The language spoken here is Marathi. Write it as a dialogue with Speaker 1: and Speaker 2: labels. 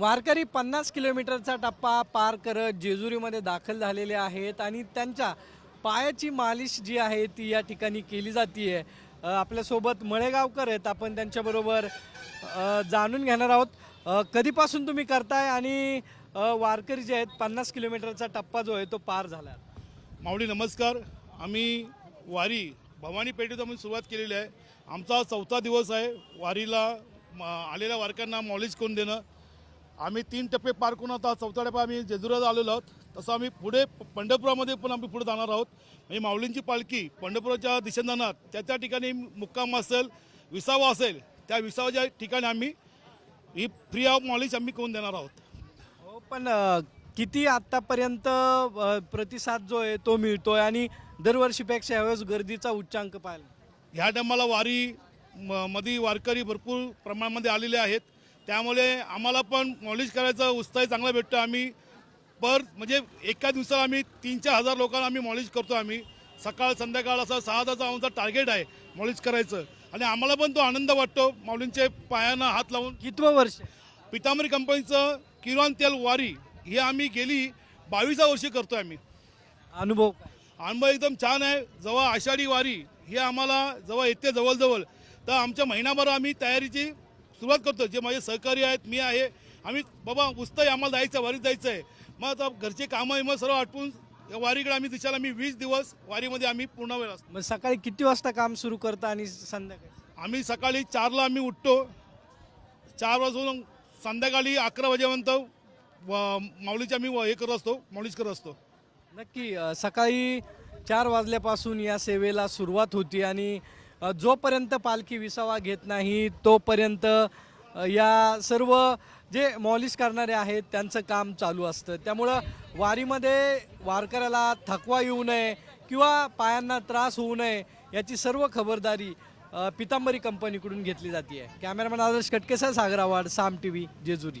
Speaker 1: वारकरी पन्नास किलोमीटरचा टप्पा पार करत जेजुरीमध्ये दाखल झालेले आहेत आणि त्यांच्या पायाची मालिश जी आहे ती या ठिकाणी केली जाते आपल्यासोबत मळेगावकर आहेत. आपण त्यांच्याबरोबर जाणून घेणार आहोत. कधीपासून तुम्ही करताय आणि वारकरी जे आहेत पन्नास किलोमीटरचा टप्पा जो आहे तो पार झाला
Speaker 2: माऊली नमस्कार. आम्ही वारी भवानी पेठेत आम्ही सुरुवात केलेली आहे. आमचा चौथा दिवस आहे वारीला आलेल्या वारकऱ्यांना मॉलिश करून देणं. आम्ही तीन टप्पे पार करून आता चौथा टप्पा आम्ही जेजुरात आलेलो आहोत. तसं आम्ही पुढे पंढरपुरामध्ये पण आम्ही पुढे जाणार आहोत. म्हणजे माऊलींची पालखी पंढरपुराच्या दिशेने जाणार त्या त्या ठिकाणी मुक्काम असेल विसावा असेल त्या विसावाच्या ठिकाणी आम्ही ही फ्री ऑफ मॉलिश आम्ही करून देणार आहोत.
Speaker 1: हो पण अ, किती आतापर्यंत अ, प्रतिसाद जो आहे तो मिळतोय आणि दरवर्षीपेक्षा यावेळेस गर्दीचा उच्चांक पाहिला
Speaker 2: ह्या टायमाला वारी म- मध्ये वारकरी भरपूर प्रमाणामध्ये आलेले आहेत. त्यामुळे आम्हाला पण मॉलिश करायचा उत्साह चांगला भेटतो आम्ही. पर म्हणजे एका दिवसाला आम्ही तीन चार हजार लोकांना आम्ही मॉलिश करतो आम्ही. सकाळ संध्याकाळ असं सहा ताचा आमचा टार्गेट आहे मॉलिश करायचं. आणि आम्हाला पण तो आनंद वाटतो माऊलींचे पायांना हात लावून.
Speaker 1: कितवं वर्ष?
Speaker 2: पितांबरी कंपनीचं किरण तेल वारी हे आम्ही गेली बावीसा वर्षी करतो आम्ही.
Speaker 1: अनुभव?
Speaker 2: अनुभव एकदम छान आहे. जेव्हा आषाढी वारी हे आम्हाला जेव्हा येते जवळजवळ तर आमच्या महिनाभर आम्ही तयारीची सुरुवात करतो. जे माझे सहकारी आहेत मी आहे. आम्ही बाबा पुस्तक आम्हाला जायचं आहे वारीत जायचं आहे. मग आता घरचे कामं मग सर्व आटपून वारीकडे आम्ही दिशाला आम्ही वीस दिवस वारीमध्ये आम्ही पूर्ण वेळ असतो.
Speaker 1: मग सकाळी किती वाजता काम सुरू करता आणि संध्याकाळी?
Speaker 2: आम्ही सकाळी चारला आम्ही उठतो. चार वाजून संध्याकाळी अकरा वाजेपर्यंत माऊलीची आम्ही हे करत असतो माऊलीच करत असतो.
Speaker 1: नक्की सकाळी चार वाजल्यापासून या सेवेला सुरुवात होती आणि जोपर्यंत पालखी विसावा घेत नाही तोपर्यंत या सर्व जे मॉलिश करणारे आहेत त्यांचं काम चालू असतं. त्यामुळं वारीमध्ये वारकऱ्याला थकवा येऊ नये किंवा पायांना त्रास होऊ नये याची सर्व खबरदारी पितांबरी कंपनीकडून घेतली जाते कॅमेरामॅन आदर्श कटकेसह सागर आवाड साम टी व्ही जेजुरी.